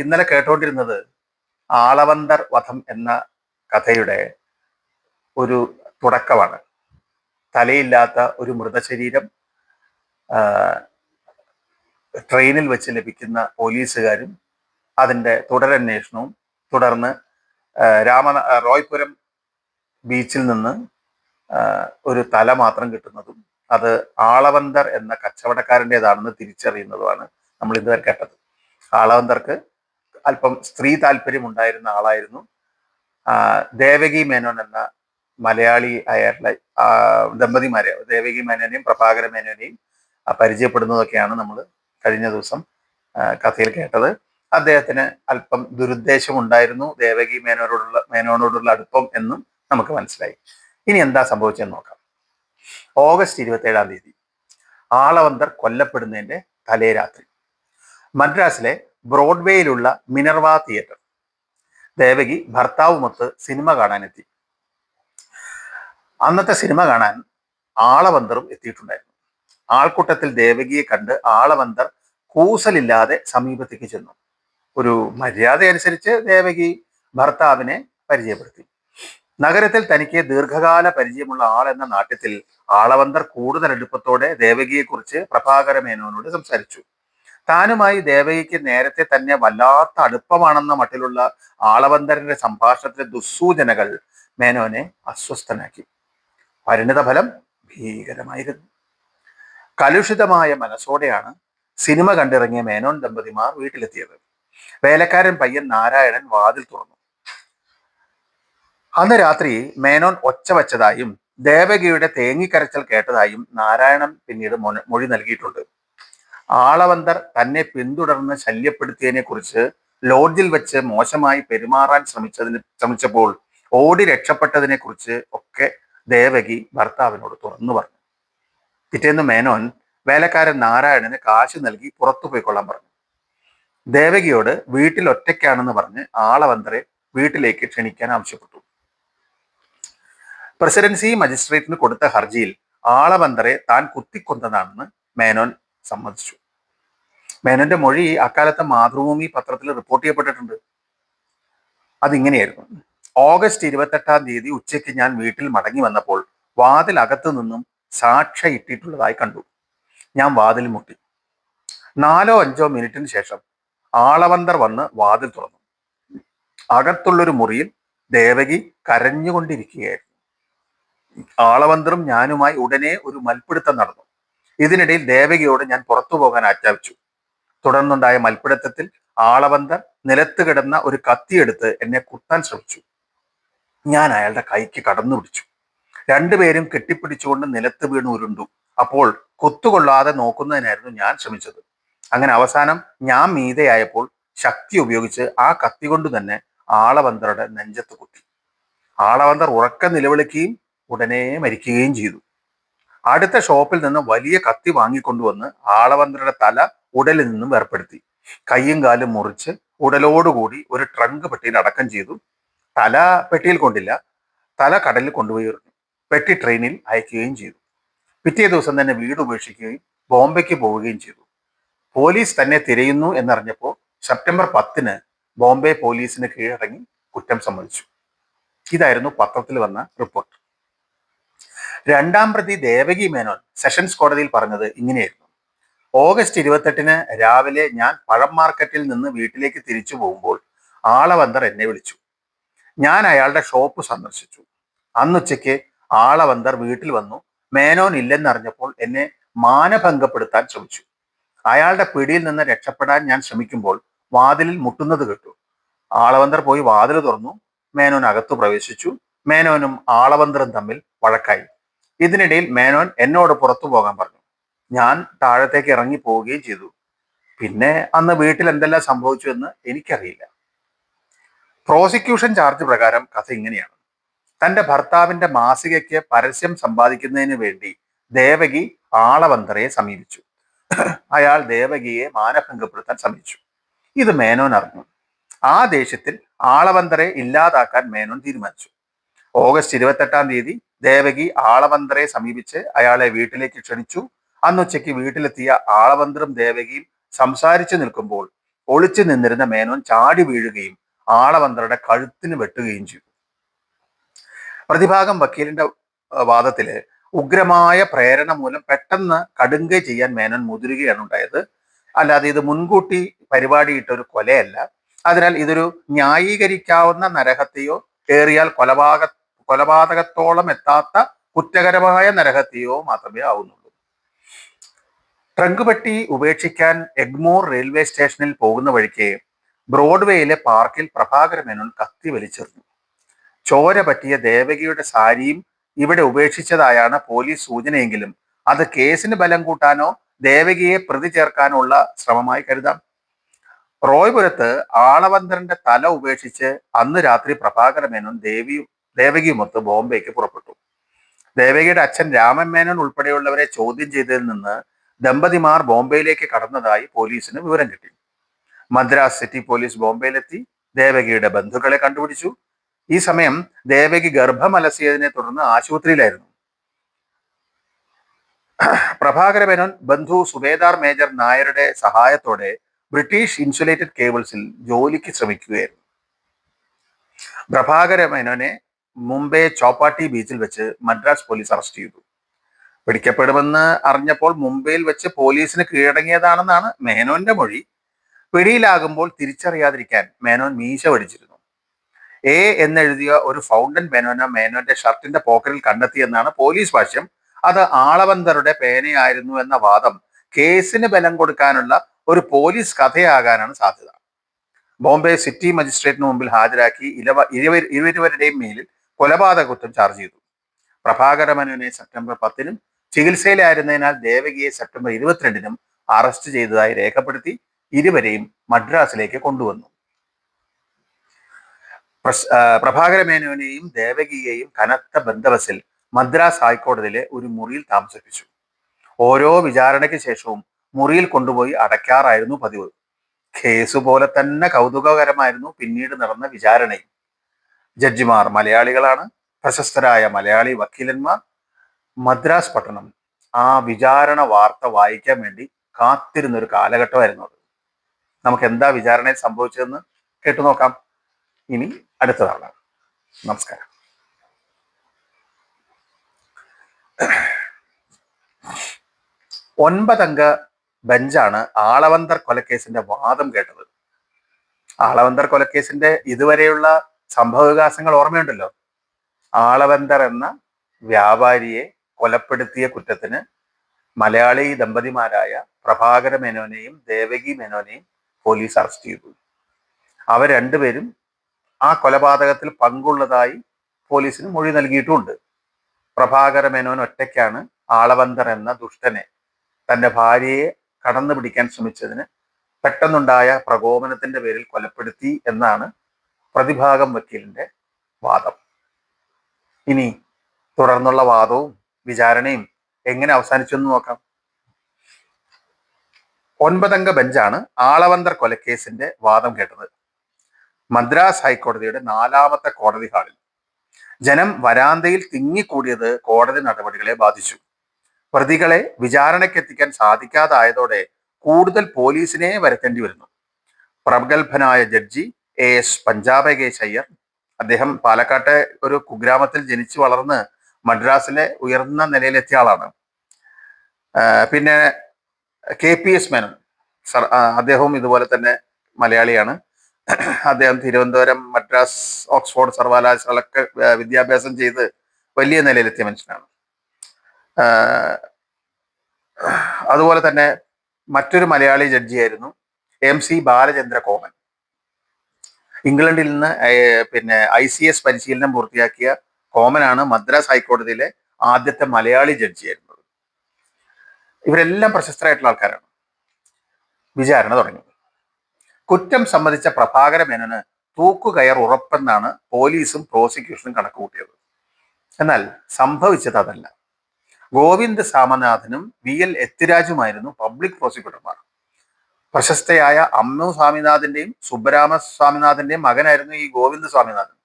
ഇന്നലെ കേട്ടോണ്ടിരുന്നത് ആളവന്തർ വധം എന്ന കഥയുടെ ഒരു തുടക്കമാണ്. തലയില്ലാത്ത ഒരു മൃതശരീരം ട്രെയിനിൽ വെച്ച് ലഭിക്കുന്ന പോലീസുകാരും അതിന്റെ തുടരന്വേഷണവും തുടർന്ന് രാമ റോയ്പുരം ബീച്ചിൽ നിന്ന് ഒരു തല മാത്രം കിട്ടുന്നതും അത് ആളവന്തർ എന്ന കച്ചവടക്കാരന്റെതാണെന്ന് തിരിച്ചറിയുന്നതുമാണ് നമ്മൾ ഇതുവരെ കേട്ടത്. ആളവന്തർക്ക് അല്പം സ്ത്രീ താല്പര്യം ഉണ്ടായിരുന്ന ആളായിരുന്നു ദേവകി മേനോൻ എന്ന മലയാളി ആയിട്ടുള്ള ദമ്പതിമാരെ ദേവകി മേനോനെയും പ്രഭാകര മേനോനെയും പരിചയപ്പെടുന്നതൊക്കെയാണ് നമ്മൾ കഴിഞ്ഞ ദിവസം കഥയിൽ കേട്ടത്. അദ്ദേഹത്തിന് അല്പം ദുരുദ്ദേശം ഉണ്ടായിരുന്നു ദേവകി മേനോനോടുള്ള മേനോനോടുള്ള അടുപ്പം എന്നും നമുക്ക് മനസ്സിലായി. ഇനി എന്താ സംഭവിച്ചെന്ന് നോക്കാം. ഓഗസ്റ്റ് ഇരുപത്തി ഏഴാം തീയതി ആളവന്തർ കൊല്ലപ്പെടുന്നതിന്റെ തലേ രാത്രി മദ്രാസിലെ ബ്രോഡ്വേയിലുള്ള മിനർവ തിയേറ്റർ. ദേവകി ഭർത്താവുമൊത്ത് സിനിമ കാണാനെത്തി. അന്നത്തെ സിനിമ കാണാൻ ആളവന്തറും എത്തിയിട്ടുണ്ടായിരുന്നു. ആൾക്കൂട്ടത്തിൽ ദേവകിയെ കണ്ട് ആളവന്തർ കൂസലില്ലാതെ സമീപത്തേക്ക് ചെന്നു. ഒരു മര്യാദ അനുസരിച്ച് ദേവകി ഭർത്താവിനെ പരിചയപ്പെടുത്തി. നഗരത്തിൽ തനിക്ക് ദീർഘകാല പരിചയമുള്ള ആൾ എന്ന നാട്യത്തിൽ ആളവന്തർ കൂടുതൽ അടുപ്പത്തോടെ ദേവകിയെക്കുറിച്ച് പ്രഭാകരമേനോനോട് സംസാരിച്ചു. താനുമായി ദേവകിക്ക് നേരത്തെ തന്നെ വല്ലാത്ത അടുപ്പമാണെന്ന മട്ടിലുള്ള ആളവന്തരന്റെ സംഭാഷണത്തിലെ ദുസ്സൂചനകൾ മേനോനെ അസ്വസ്ഥനാക്കി. പരിണിത ഫലം ഭീകരമായിരുന്നു. കലുഷിതമായ മനസ്സോടെയാണ് സിനിമ കണ്ടിറങ്ങിയ മേനോൻ ദമ്പതിമാർ വീട്ടിലെത്തിയത്. വേലക്കാരൻ പയ്യൻ നാരായണൻ വാതിൽ തുറന്നു. അന്ന് രാത്രി മേനോൻ ഒച്ച വച്ചതായും ദേവകിയുടെ തേങ്ങിക്കരച്ചൽ കേട്ടതായും നാരായണൻ പിന്നീട് മൊഴി നൽകിയിട്ടുണ്ട്. ആളവന്തർ തന്നെ പിന്തുടർന്ന് ശല്യപ്പെടുത്തിയതിനെ കുറിച്ച് ലോഡ്ജിൽ വെച്ച് മോശമായി പെരുമാറാൻ ശ്രമിച്ചതിന് ശ്രമിച്ചപ്പോൾ ഓടി രക്ഷപ്പെട്ടതിനെ കുറിച്ച് ഒക്കെ ദേവകി ഭർത്താവിനോട് തുറന്നു പറഞ്ഞു. പിറ്റേന്ന് മേനോൻ വേലക്കാരൻ നാരായണന് കാശ് നൽകി പുറത്തു പോയിക്കൊള്ളാൻ പറഞ്ഞു. ദേവകിയോട് വീട്ടിൽ ഒറ്റയ്ക്കാണെന്ന് പറഞ്ഞ് ആളവന്തരെ വീട്ടിലേക്ക് ക്ഷണിക്കാൻ ആവശ്യപ്പെട്ടു. പ്രസിഡൻസി മജിസ്ട്രേറ്റിന് കൊടുത്ത ഹർജിയിൽ ആളവന്തരെ താൻ കുത്തിക്കൊന്നതാണെന്ന് മേനോൻ സമ്മതിച്ചു. മേനന്റെ മൊഴി അക്കാലത്തെ മാതൃഭൂമി പത്രത്തിൽ റിപ്പോർട്ട് ചെയ്യപ്പെട്ടിട്ടുണ്ട്. അതിങ്ങനെയായിരുന്നു. ഓഗസ്റ്റ് ഇരുപത്തെട്ടാം തീയതി ഉച്ചയ്ക്ക് ഞാൻ വീട്ടിൽ മടങ്ങി വന്നപ്പോൾ വാതിൽ അകത്തു നിന്നും സാക്ഷ ഇട്ടിട്ടുള്ളതായി കണ്ടു. ഞാൻ വാതിൽ മുട്ടി. നാലോ അഞ്ചോ മിനിറ്റിന് ശേഷം ആളവന്തർ വന്ന് വാതിൽ തുറന്നു. അകത്തുള്ളൊരു മുറിയിൽ ദേവകി കരഞ്ഞുകൊണ്ടിരിക്കുകയായിരുന്നു. ആളവന്തറും ഞാനുമായി ഉടനെ ഒരു മൽപ്പിടുത്തം നടന്നു. ഇതിനിടയിൽ ദേവകിയോട് ഞാൻ പുറത്തു പോകാൻ ആജ്ഞാപിച്ചു. തുടർന്നുണ്ടായ മൽപ്പിടുത്തത്തിൽ ആളവന്തർ നിലത്ത് കിടന്ന ഒരു കത്തിയെടുത്ത് എന്നെ കുത്താൻ ശ്രമിച്ചു. ഞാൻ അയാളുടെ കൈക്ക് കടന്നു പിടിച്ചു. രണ്ടുപേരും കെട്ടിപ്പിടിച്ചുകൊണ്ട് നിലത്ത് വീണ് ഉരുണ്ടു. അപ്പോൾ കൊത്തുകൊള്ളാതെ നോക്കുന്നതിനായിരുന്നു ഞാൻ ശ്രമിച്ചത്. അങ്ങനെ അവസാനം ഞാൻ മീതയായപ്പോൾ ശക്തി ഉപയോഗിച്ച് ആ കത്തി കൊണ്ട് തന്നെ ആളവന്തറുടെ നെഞ്ചത്ത് കുത്തി. ആളവന്തർ ഉറക്കം നിലവിളിക്കുകയും ഉടനെ മരിക്കുകയും ചെയ്തു. അടുത്ത ഷോപ്പിൽ നിന്ന് വലിയ കത്തി വാങ്ങിക്കൊണ്ടുവന്ന് ആളവന്തരുടെ തല ഉടലിൽ നിന്നും വേർപ്പെടുത്തി. കയ്യും കാലും മുറിച്ച് ഉടലോടുകൂടി ഒരു ട്രങ്ക് പെട്ടിയിൽ അടക്കം ചെയ്തു. തല പെട്ടിയിൽ കൊണ്ടില്ല തല കടലിൽ കൊണ്ടുപോയി എറിഞ്ഞു. പെട്ടി ട്രെയിനിൽ അയക്കുകയും ചെയ്തു. പിറ്റേ ദിവസം തന്നെ വീട് ഉപേക്ഷിക്കുകയും ബോംബെക്ക് പോവുകയും ചെയ്തു. പോലീസ് തന്നെ തിരയുന്നു എന്നറിഞ്ഞപ്പോൾ സെപ്റ്റംബർ പത്തിന് ബോംബെ പോലീസിന് കീഴടങ്ങി കുറ്റം സമ്മതിച്ചു. ഇതായിരുന്നു പത്രത്തിൽ വന്ന റിപ്പോർട്ട്. രണ്ടാം പ്രതി ദേവകി മേനോൻ സെഷൻസ് കോടതിയിൽ പറഞ്ഞത് ഇങ്ങനെയായിരുന്നു. ഓഗസ്റ്റ് ഇരുപത്തെട്ടിന് രാവിലെ ഞാൻ പഴം മാർക്കറ്റിൽ നിന്ന് വീട്ടിലേക്ക് തിരിച്ചു പോകുമ്പോൾ ആളവന്തർ എന്നെ വിളിച്ചു. ഞാൻ അയാളുടെ ഷോപ്പ് സന്ദർശിച്ചു. അന്നുച്ചയ്ക്ക് ആളവന്തർ വീട്ടിൽ വന്നു. മേനോൻ ഇല്ലെന്നറിഞ്ഞപ്പോൾ എന്നെ മാനഭംഗപ്പെടുത്താൻ ശ്രമിച്ചു. അയാളുടെ പിടിയിൽ നിന്ന് രക്ഷപ്പെടാൻ ഞാൻ ശ്രമിക്കുമ്പോൾ വാതിലിൽ മുട്ടുന്നത് കേട്ടു. ആളവന്തർ പോയി വാതിൽ തുറന്നു. മേനോൻ അകത്തു പ്രവേശിച്ചു. മേനോനും ആളവന്തറും തമ്മിൽ വഴക്കായി. ഇതിനിടയിൽ മേനോൻ എന്നോട് പുറത്തു പോകാൻ പറഞ്ഞു. ഞാൻ താഴത്തേക്ക് ഇറങ്ങി പോവുകയും ചെയ്തു. പിന്നെ അന്ന് വീട്ടിൽ എന്തെല്ലാം സംഭവിച്ചു എന്ന് എനിക്കറിയില്ല. പ്രോസിക്യൂഷൻ ചാർജ് പ്രകാരം കഥ ഇങ്ങനെയാണ്. തന്റെ ഭർത്താവിന്റെ മാസികയ്ക്ക് പരസ്യം സമ്പാദിക്കുന്നതിന് വേണ്ടി ദേവകി ആളവന്തറയെ സമീപിച്ചു. അയാൾ ദേവകിയെ മാനഭംഗപ്പെടുത്താൻ ശ്രമിച്ചു ഇത് മേനോൻ അറിഞ്ഞു. ആ ദേഷ്യത്തിൽ ആളവന്തരെ ഇല്ലാതാക്കാൻ മേനോൻ തീരുമാനിച്ചു. ഓഗസ്റ്റ് ഇരുപത്തെട്ടാം തീയതി ദേവകി ആളവന്തരെ സമീപിച്ച് അയാളെ വീട്ടിലേക്ക് ക്ഷണിച്ചു. അന്നുച്ചയ്ക്ക് വീട്ടിലെത്തിയ ആളവന്തറും ദേവകിയും സംസാരിച്ചു നിൽക്കുമ്പോൾ ഒളിച്ചു നിന്നിരുന്ന മേനോൻ ചാടി വീഴുകയും ആളവന്തരുടെ കഴുത്തിന് വെട്ടുകയും ചെയ്തു. പ്രതിഭാഗം വക്കീലിന്റെ വാദത്തിൽ ഉഗ്രമായ പ്രേരണ മൂലം പെട്ടെന്ന് കടുങ്കൈ ചെയ്യാൻ മേനോൻ മുതിരുകയാണ് ഉണ്ടായത്. അല്ലാതെ ഇത് മുൻകൂട്ടി പരിപാടിയിട്ട ഒരു കൊലയല്ല. അതിനാൽ ഇതൊരു ന്യായീകരിക്കാവുന്ന നരഹത്തെയോ ഏറിയാൽ കൊലപാതക കൊലപാതകത്തോളം എത്താത്ത കുറ്റകരമായ നരഹത്യയോ മാത്രമേ ആവുന്നുള്ളൂ. ട്രങ്ക് പെട്ടി ഉപേക്ഷിക്കാൻ എഗ്മോർ റെയിൽവേ സ്റ്റേഷനിൽ പോകുന്ന വഴിക്ക് ബ്രോഡ്വേയിലെ പാർക്കിൽ പ്രഭാകര മേനോൻ കത്തി വലിച്ചെറിഞ്ഞു. ചോര പറ്റിയ ദേവകിയുടെ സാരിയും ഇവിടെ ഉപേക്ഷിച്ചതായാണ് പോലീസ് സൂചനയെങ്കിലും അത് കേസിന് ബലം കൂട്ടാനോ ദേവകിയെ പ്രതി ചേർക്കാനുള്ള ശ്രമമായി കരുതാം. റോയ്പുരത്ത് ആളവന്തരന്റെ തല ഉപേക്ഷിച്ച് അന്ന് രാത്രി പ്രഭാകര മേനോൻ ദേവിയും ദേവകിയുമൊത്ത് ബോംബെക്ക് പുറപ്പെട്ടു. ദേവകിയുടെ അച്ഛൻ രാമൻ മേനോൻ ഉൾപ്പെടെയുള്ളവരെ ചോദ്യം ചെയ്തതിൽ നിന്ന് ദമ്പതിമാർ ബോംബെയിലേക്ക് കടന്നതായി പോലീസിന് വിവരം കിട്ടി. മദ്രാസ് സിറ്റി പോലീസ് ബോംബെയിലെത്തി ദേവകിയുടെ ബന്ധുക്കളെ കണ്ടുപിടിച്ചു. ഈ സമയം ദേവകി ഗർഭമലസിയതിനെ തുടർന്ന് ആശുപത്രിയിലായിരുന്നു. പ്രഭാകര മേനോൻ ബന്ധു സുബേദാർ മേജർ നായരുടെ സഹായത്തോടെ ബ്രിട്ടീഷ് ഇൻസുലേറ്റഡ് കേബിൾസിൽ ജോലിക്ക് ശ്രമിക്കുകയായിരുന്നു. പ്രഭാകര മേനോനെ മുംബൈ ചോപ്പാട്ടി ബീച്ചിൽ വെച്ച് മദ്രാസ് പോലീസ് അറസ്റ്റ് ചെയ്തു. പിടിക്കപ്പെടുമെന്ന് അറിഞ്ഞപ്പോൾ മുംബൈയിൽ വെച്ച് പോലീസിന് കീഴടങ്ങിയതാണെന്നാണ് മേനോന്റെ മൊഴി. പിടിയിലാകുമ്പോൾ തിരിച്ചറിയാതിരിക്കാൻ മേനോൻ മീശ വടിച്ചിരുന്നു എ എന്നെഴുതിയ ഒരു ഫൗണ്ടൻ മേനോന മേനോന്റെ ഷർട്ടിന്റെ പോക്കറ്റിൽ കണ്ടെത്തിയെന്നാണ് പോലീസ് ഭാഷ്യം അത് ആളവന്തരുടെ പേനയായിരുന്നു എന്ന വാദം കേസിന് ബലം കൊടുക്കാനുള്ള ഒരു പോലീസ് കഥയാകാനാണ് സാധ്യത. ബോംബെ സിറ്റി മജിസ്ട്രേറ്റിന് മുമ്പിൽ ഹാജരാക്കി ഇലവ ഇരുവരുടെയും മേലിൽ കൊലപാതക കുറ്റം ചാർജ് ചെയ്തു. പ്രഭാകര മേനോനെ സെപ്റ്റംബർ പത്തിനും ചികിത്സയിലായിരുന്നതിനാൽ ദേവകിയെ സെപ്റ്റംബർ ഇരുപത്തിരണ്ടിനും അറസ്റ്റ് ചെയ്തതായി രേഖപ്പെടുത്തി ഇരുവരെയും മദ്രാസിലേക്ക് കൊണ്ടുവന്നു. പ്രഭാകരമേനോനെയും പ്രഭാകര മേനോനെയും ദേവകിയെയും കനത്ത ബന്ധവസിൽ മദ്രാസ് ഹൈക്കോടതിയിലെ ഒരു മുറിയിൽ താമസിപ്പിച്ചു. ഓരോ വിചാരണയ്ക്ക് ശേഷവും മുറിയിൽ കൊണ്ടുപോയി അടയ്ക്കാറായിരുന്നു പതിവ്. കേസ് പോലെ തന്നെ കൗതുകകരമായിരുന്നു പിന്നീട് നടന്ന വിചാരണയും. ജഡ്ജിമാർ മലയാളികളാണ്. പ്രശസ്തരായ മലയാളി വക്കീലന്മാർ. മദ്രാസ് പട്ടണം. ആ വിചാരണ വാർത്ത വായിക്കാൻ വേണ്ടി കാത്തിരുന്ന ഒരു കാലഘട്ടമായിരുന്നു അത്. നമുക്ക് എന്താ വിചാരണയിൽ സംഭവിച്ചതെന്ന് കേട്ടു നോക്കാം. ഇനി അടുത്ത അടുത്തതാണ് നമസ്കാരം. ഒൻപതംഗ ബെഞ്ചാണ് ആളവന്തർ കൊലക്കേസിന്റെ വാദം കേട്ടത്. ആളവന്തർ കൊലക്കേസിന്റെ ഇതുവരെയുള്ള സംഭവവികാസങ്ങൾ ഓർമ്മയുണ്ടല്ലോ. ആളവന്തർ എന്ന വ്യാപാരിയെ കൊലപ്പെടുത്തിയ കുറ്റത്തിന് മലയാളി ദമ്പതിമാരായ പ്രഭാകര മേനോനെയും ദേവകി മേനോനെയും പോലീസ് അറസ്റ്റ് ചെയ്തു. അവർ രണ്ടുപേരും ആ കൊലപാതകത്തിൽ പങ്കുള്ളതായി പോലീസിന് മൊഴി നൽകിയിട്ടുമുണ്ട് പ്രഭാകര മേനോൻ ഒറ്റയ്ക്കാണ് ആളവന്തർ എന്ന ദുഷ്ടനെ തന്റെ ഭാര്യയെ കടന്നു പിടിക്കാൻ ശ്രമിച്ചതിന് പെട്ടെന്നുണ്ടായ പ്രകോപനത്തിന്റെ പേരിൽ കൊലപ്പെടുത്തി എന്നാണ് പ്രതിഭാഗം വക്കീലിന്റെ വാദം. ഇനി തുടർന്നുള്ള വാദവും വിചാരണയും എങ്ങനെ അവസാനിച്ചു എന്ന് നോക്കാം. ഒൻപതംഗ ബെഞ്ചാണ് ആളവന്തർ കൊലക്കേസിന്റെ വാദം കേട്ടത്. മദ്രാസ് ഹൈക്കോടതിയുടെ നാലാമത്തെ കോടതി ഹാളിൽ ജനം വരാന്തയിൽ തിങ്ങിക്കൂടിയത് കോടതി നടപടികളെ ബാധിച്ചു. പ്രതികളെ വിചാരണയ്ക്കെത്തിക്കാൻ സാധിക്കാതായതോടെ കൂടുതൽ പോലീസിനെ വരുത്തേണ്ടി വരുന്നു. പ്രഗത്ഭനായ judge A S Panchapakesa Iyer അദ്ദേഹം പാലക്കാട്ടെ ഒരു കുഗ്രാമത്തിൽ ജനിച്ചു വളർന്ന് മദ്രാസിലെ ഉയർന്ന നിലയിലെത്തിയ ആളാണ്. പിന്നെ K P S Menon. Sir അദ്ദേഹവും ഇതുപോലെ തന്നെ മലയാളിയാണ്. അദ്ദേഹം തിരുവനന്തപുരം മദ്രാസ് ഓക്സ്ഫോർഡ് സർവകലാശാലൊക്കെ വിദ്യാഭ്യാസം ചെയ്ത് വലിയ നിലയിലെത്തിയ മനുഷ്യനാണ്. അതുപോലെ തന്നെ മറ്റൊരു മലയാളി ജഡ്ജിയായിരുന്നു എം സി ബാലചന്ദ്ര കോമൻ ഇംഗ്ലണ്ടിൽ നിന്ന് പിന്നെ ഐ സി എസ് പരിശീലനം പൂർത്തിയാക്കിയ കോമനാണ് മദ്രാസ് ഹൈക്കോടതിയിലെ ആദ്യത്തെ മലയാളി ജഡ്ജിയായിരുന്നത്. ഇവരെല്ലാം പ്രശസ്തരായിട്ടുള്ള ആൾക്കാരാണ്. വിചാരണ തുടങ്ങി. കുറ്റം സംബന്ധിച്ച പ്രഭാകര മേനോന് തൂക്കുകയർ ഉറപ്പെന്നാണ് പോലീസും പ്രോസിക്യൂഷനും കണക്കുകൂട്ടിയത്. എന്നാൽ സംഭവിച്ചത് അതല്ല. ഗോവിന്ദ് സാമനാഥനും വി എൽ എത്തിരാജുമായിരുന്നു പബ്ലിക് പ്രോസിക്യൂട്ടർമാർ. പ്രശസ്തയായ അമ്മു സ്വാമിനാഥന്റെയും സുബ്രാമ സ്വാമിനാഥന്റെയും മകനായിരുന്നു ഈ ഗോവിന്ദ സ്വാമിനാഥൻ.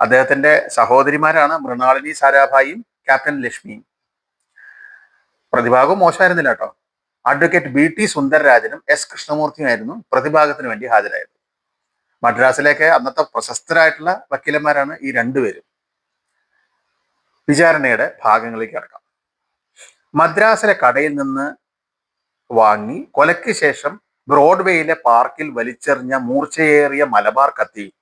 അദ്ദേഹത്തിന്റെ സഹോദരിമാരാണ് മൃണാളിനി സാരാഭായിയും ക്യാപ്റ്റൻ ലക്ഷ്മിയും. പ്രതിഭാഗം മോശമായിരുന്നില്ല കേട്ടോ. അഡ്വക്കേറ്റ് ബി ടി സുന്ദരരാജനും എസ് കൃഷ്ണമൂർത്തിയുമായിരുന്നു പ്രതിഭാഗത്തിന് വേണ്ടി ഹാജരായത്. മദ്രാസിലേക്ക് അന്നത്തെ പ്രശസ്തരായിട്ടുള്ള വക്കീലന്മാരാണ് ഈ രണ്ടുപേരും. വിചാരണയുടെ ഭാഗങ്ങളിലേക്ക് കിടക്കാം. മദ്രാസിലെ കടയിൽ നിന്ന് വാങ്ങി കൊലയ്ക്ക് ശേഷം ബ്രോഡ്വേയിലെ പാർക്കിൽ വലിച്ചെറിഞ്ഞ മൂർച്ചയേറിയ മലബാർ കത്തി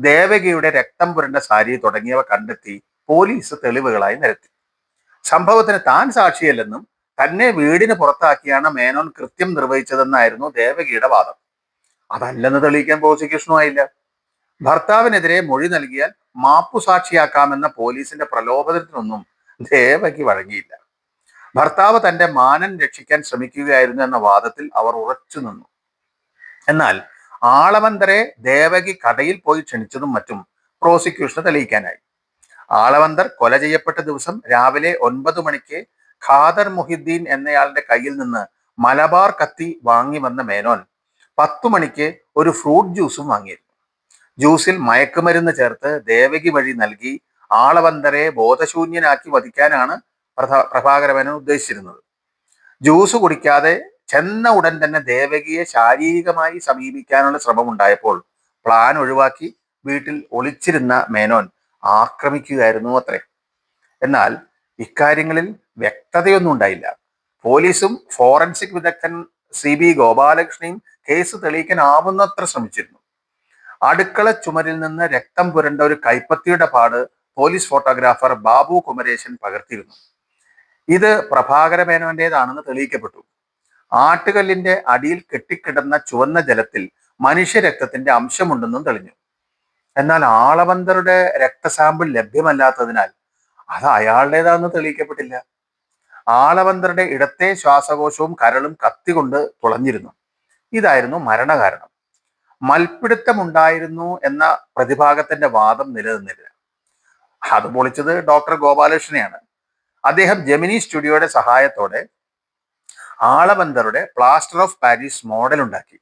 ദേവകിയുടെ രക്തം പുരണ്ട സാരി തുടങ്ങിയവ കണ്ടെത്തി പോലീസ് തെളിവുകളായി നിരത്തി. സംഭവത്തിന് താൻ സാക്ഷിയല്ലെന്നും തന്നെ വീടിന് പുറത്താക്കിയാണ് മേനോൻ കൃത്യം നിർവഹിച്ചതെന്നായിരുന്നു ദേവകിയുടെ വാദം. അതല്ലെന്ന് തെളിയിക്കാൻ പ്രോസിക്യൂഷനുമായില്ല. ഭർത്താവിനെതിരെ മൊഴി നൽകിയാൽ മാപ്പു സാക്ഷിയാക്കാമെന്ന പോലീസിന്റെ പ്രലോഭനത്തിനൊന്നും ദേവകി വഴങ്ങിയില്ല. ഭർത്താവ് തന്റെ മാനൻ രക്ഷിക്കാൻ ശ്രമിക്കുകയായിരുന്നു എന്ന വാദത്തിൽ അവർ ഉറച്ചു നിന്നു. എന്നാൽ ആളവന്തരെ ദേവകി കടയിൽ പോയി ക്ഷണിച്ചതും മറ്റും പ്രോസിക്യൂഷന് തെളിയിക്കാനായി. ആളവന്തർ കൊല ചെയ്യപ്പെട്ട ദിവസം രാവിലെ ഒൻപത് മണിക്ക് ഖാദർ മുഹിദ്ദീൻ എന്നയാളുടെ കയ്യിൽ നിന്ന് മലബാർ കത്തി വാങ്ങി വന്ന മേനോൻ പത്തു മണിക്ക് ഒരു ഫ്രൂട്ട് ജ്യൂസും വാങ്ങിയിരുന്നു. ജ്യൂസിൽ മയക്കുമരുന്ന് ചേർത്ത് ദേവകി വഴി നൽകി ആളവന്തരെ ബോധശൂന്യനാക്കി വധിക്കാനാണ് പ്രഭാകരമേനോൻ ഉദ്ദേശിച്ചിരുന്നത്. ജ്യൂസ് കുടിക്കാതെ ചെന്ന ഉടൻ തന്നെ ദേവകിയെ ശാരീരികമായി സമീപിക്കാനുള്ള ശ്രമം ഉണ്ടായപ്പോൾ പ്ലാൻ ഒഴിവാക്കി വീട്ടിൽ ഒളിച്ചിരുന്ന മേനോൻ ആക്രമിക്കുകയായിരുന്നു അത്രേ. എന്നാൽ ഇക്കാര്യങ്ങളിൽ വ്യക്തതയൊന്നും ഉണ്ടായില്ല. പോലീസും ഫോറൻസിക് വിദഗ്ധൻ സി ബി ഗോപാലകൃഷ്ണയും കേസ് തെളിയിക്കാൻ ആവുന്നത്ര ശ്രമിച്ചിരുന്നു. അടുക്കള ചുമരിൽ നിന്ന് രക്തം പുരണ്ട ഒരു കൈപ്പത്തിയുടെ പാട് പോലീസ് ഫോട്ടോഗ്രാഫർ ബാബു കുമരേശൻ പകർത്തിയിരുന്നു. ഇത് പ്രഭാകര മേനോന്റേതാണെന്ന് തെളിയിക്കപ്പെട്ടു. ആട്ടുകല്ലിന്റെ അടിയിൽ കെട്ടിക്കിടന്ന ചുവന്ന ജലത്തിൽ മനുഷ്യരക്തത്തിന്റെ അംശമുണ്ടെന്നും തെളിഞ്ഞു. എന്നാൽ ആളവന്തരുടെ രക്തസാമ്പിൾ ലഭ്യമല്ലാത്തതിനാൽ അത് അയാളുടേതാണെന്ന് തെളിയിക്കപ്പെട്ടില്ല. ആളവന്തരുടെ ഇടത്തെ ശ്വാസകോശവും കരളും കത്തികൊണ്ട് തുളഞ്ഞിരുന്നു. ഇതായിരുന്നു മരണകാരണം. മൽപ്പിടുത്തമുണ്ടായിരുന്നു എന്ന പ്രതിഭാഗത്തിന്റെ വാദം നിലനിന്നില്ല. അത് പൊളിച്ചത് ഡോക്ടർ ഗോപാലകൃഷ്ണനെയാണ്. അദ്ദേഹം ജെമിനി സ്റ്റുഡിയോയുടെ സഹായത്തോടെ ആളബന്ധറുടെ പ്ലാസ്റ്റർ ഓഫ് പാരീസ് മോഡൽ ഉണ്ടാക്കി.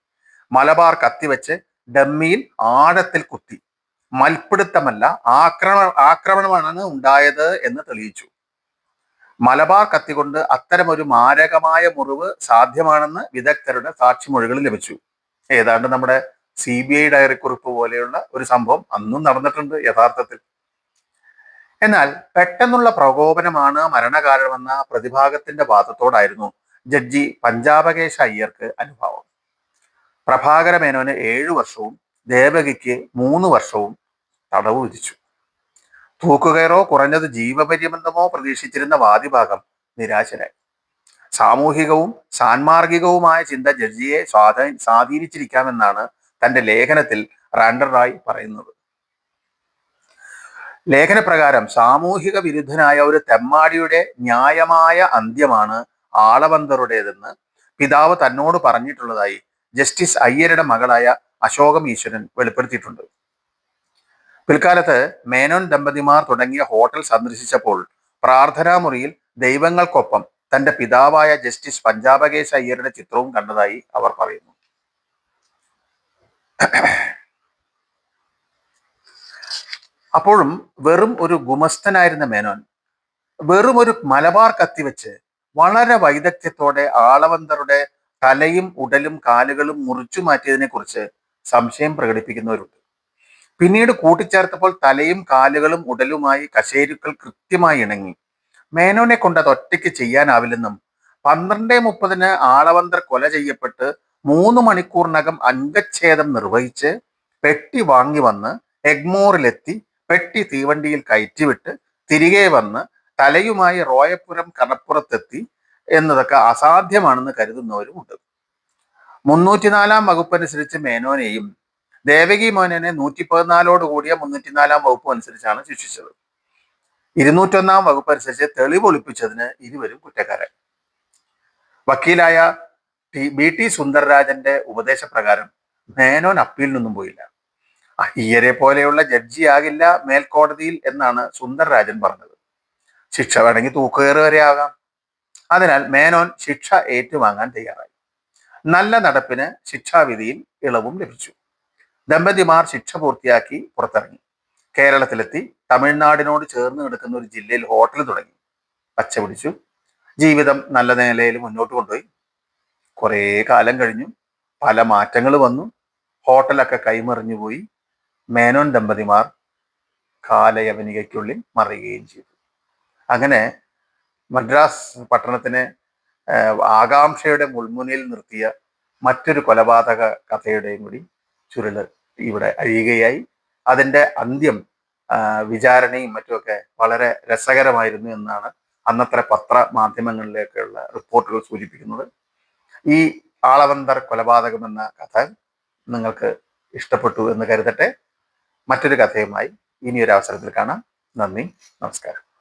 മലബാർ കത്തിവെച്ച് ഡമ്മിയിൽ ആഴത്തിൽ കുത്തി. മൽപ്പിടുത്തമല്ല ആക്രമ ആക്രമണമാണ് ഉണ്ടായത് എന്ന് തെളിയിച്ചു. മലബാർ കത്തിക്കൊണ്ട് അത്തരമൊരു മാരകമായ മുറിവ് സാധ്യമാണെന്ന് വിദഗ്ധരുടെ സാക്ഷിമൊഴികൾ ലഭിച്ചു. ഏതാണ്ട് നമ്മുടെ സി ബി ഐ ഡയറി കുറിപ്പ് പോലെയുള്ള ഒരു സംഭവം അന്നും നടന്നിട്ടുണ്ട് യഥാർത്ഥത്തിൽ. എന്നാൽ പെട്ടെന്നുള്ള പ്രകോപനമാണ് മരണകാരണമെന്ന പ്രതിഭാഗത്തിന്റെ വാദത്തോടായിരുന്നു ജഡ്ജി പഞ്ചാബകേശ അയ്യർക്ക് അനുഭവം. പ്രഭാകര മേനോന് ഏഴു വർഷവും ദേവകിക്ക് മൂന്ന് വർഷവും തടവ് വിധിച്ചു. തൂക്കുകയറോ കുറഞ്ഞത് ജീവപര്യബന്ധമോ പ്രതീക്ഷിച്ചിരുന്ന വാദിഭാഗം നിരാശരായി. സാമൂഹികവും സാൻമാർഗികവുമായ ചിന്ത ജഡ്ജിയെ സ്വാധീ സ്വാധീനിച്ചിരിക്കാമെന്നാണ് തന്റെ ലേഖനത്തിൽ റാൻഡർ റായ് പറയുന്നത്. ലേഖനപ്രകാരം സാമൂഹിക വിരുദ്ധനായ ഒരു തെമ്മാടിയുടെ ന്യായമായ അന്ത്യമാണ് ആളവന്തറുടേതെന്ന് പിതാവ് തന്നോട് പറഞ്ഞിട്ടുള്ളതായി ജസ്റ്റിസ് അയ്യരുടെ മകളായ അശോകം ഈശ്വരൻ വെളിപ്പെടുത്തിയിട്ടുണ്ട്. പിൽക്കാലത്ത് മേനോൻ ദമ്പതിമാർ തുടങ്ങിയ ഹോട്ടൽ സന്ദർശിച്ചപ്പോൾ പ്രാർത്ഥനാ മുറിയിൽ ദൈവങ്ങൾക്കൊപ്പം തന്റെ പിതാവായ ജസ്റ്റിസ് പഞ്ചാബകേശ് അയ്യരുടെ ചിത്രവും കണ്ടതായി അവർ പറയുന്നു. അപ്പോഴും വെറും ഒരു ഗുമസ്തനായിരുന്ന മേനോൻ വെറും ഒരു മലബാർ കത്തിവെച്ച് വളരെ വൈദഗ്ധ്യത്തോടെ ആളവന്തരുടെ തലയും ഉടലും കാലുകളും മുറിച്ചു മാറ്റിയതിനെ കുറിച്ച് സംശയം പ്രകടിപ്പിക്കുന്നവരുണ്ട്. പിന്നീട് കൂട്ടിച്ചേർത്തപ്പോൾ തലയും കാലുകളും ഉടലുമായി കശേരുക്കൾ കൃത്യമായി ഇണങ്ങി. മേനോനെ കൊണ്ട് അത് ഒറ്റയ്ക്ക് ചെയ്യാനാവില്ലെന്നും പന്ത്രണ്ട് മുപ്പതിന് ആളവന്തർ കൊല ചെയ്യപ്പെട്ട് മൂന്ന് മണിക്കൂറിനകം അംഗച്ഛേദം നിർവഹിച്ച് പെട്ടി വാങ്ങി വന്ന് എഗ്മോറിലെത്തി പെട്ടി തീവണ്ടിയിൽ കയറ്റിവിട്ട് തിരികെ വന്ന് തലയുമായി റോയപുരം കടപ്പുറത്തെത്തി എന്നതൊക്കെ അസാധ്യമാണെന്ന് കരുതുന്നവരുമുണ്ട്. മുന്നൂറ്റിനാലാം വകുപ്പ് അനുസരിച്ച് മേനോനെയും ദേവകി മോനനെ നൂറ്റി പതിനാലോട് കൂടിയ മുന്നൂറ്റിനാലാം വകുപ്പ് അനുസരിച്ചാണ് ശിക്ഷിച്ചത്. ഇരുന്നൂറ്റൊന്നാം വകുപ്പ് അനുസരിച്ച് തെളിവൊളിപ്പിച്ചതിന് ഇരുവരും കുറ്റക്കാരൻ വക്കീലായ ടി ബി ടി സുന്ദർരാജന്റെ ഉപദേശപ്രകാരം മേനോൻ അപ്പീലിനൊന്നും പോയില്ല. അയ്യരെ പോലെയുള്ള ജഡ്ജിയാകില്ല മേൽക്കോടതിയിൽ എന്നാണ് സുന്ദർരാജൻ പറഞ്ഞത്. ശിക്ഷ വേണമെങ്കിൽ തൂക്കുകയറ് വരെ ആകാം. അതിനാൽ മേനോൻ ശിക്ഷ ഏറ്റുവാങ്ങാൻ തയ്യാറായി. നല്ല നടപ്പിന് ശിക്ഷാവിധിയിൽ ഇളവും ലഭിച്ചു. ദമ്പതിമാർ ശിക്ഷ പൂർത്തിയാക്കി പുറത്തിറങ്ങി. കേരളത്തിലെത്തി തമിഴ്നാടിനോട് ചേർന്ന് കിടക്കുന്ന ഒരു ജില്ലയിൽ ഹോട്ടൽ തുടങ്ങി. പച്ച പിടിച്ചു. ജീവിതം നല്ല നിലയിൽ മുന്നോട്ട് കൊണ്ടുപോയി. കുറേ കാലം കഴിഞ്ഞു. പല മാറ്റങ്ങൾ വന്നു. ഹോട്ടലൊക്കെ കൈമറിഞ്ഞു പോയി. മേനോൻ ദമ്പതിമാർ കാലയവനികയ്ക്കുള്ളിൽ മറിയുകയും ചെയ്തു. അങ്ങനെ മദ്രാസ് പട്ടണത്തിനെ ആകാംക്ഷയുടെ മുൾമുനയിൽ നിർത്തിയ മറ്റൊരു കൊലപാതക കഥയുടെയും കൂടി ചുരുൾ ഇവിടെ അഴിയുകയായി. അതിന്റെ അന്ത്യം വിചാരണയും മറ്റുമൊക്കെ വളരെ രസകരമായിരുന്നു എന്നാണ് അന്നത്തെ പത്ര മാധ്യമങ്ങളിലേക്കുള്ള റിപ്പോർട്ടുകൾ സൂചിപ്പിക്കുന്നത്. ഈ ആളവന്തർ കൊലപാതകം എന്ന കഥ നിങ്ങൾക്ക് ഇഷ്ടപ്പെട്ടു എന്ന് കരുതട്ടെ. മറ്റൊരു കഥയുമായി ഇനിയൊരു അവസരത്തിൽ കാണാം. നന്ദി നമസ്കാരം.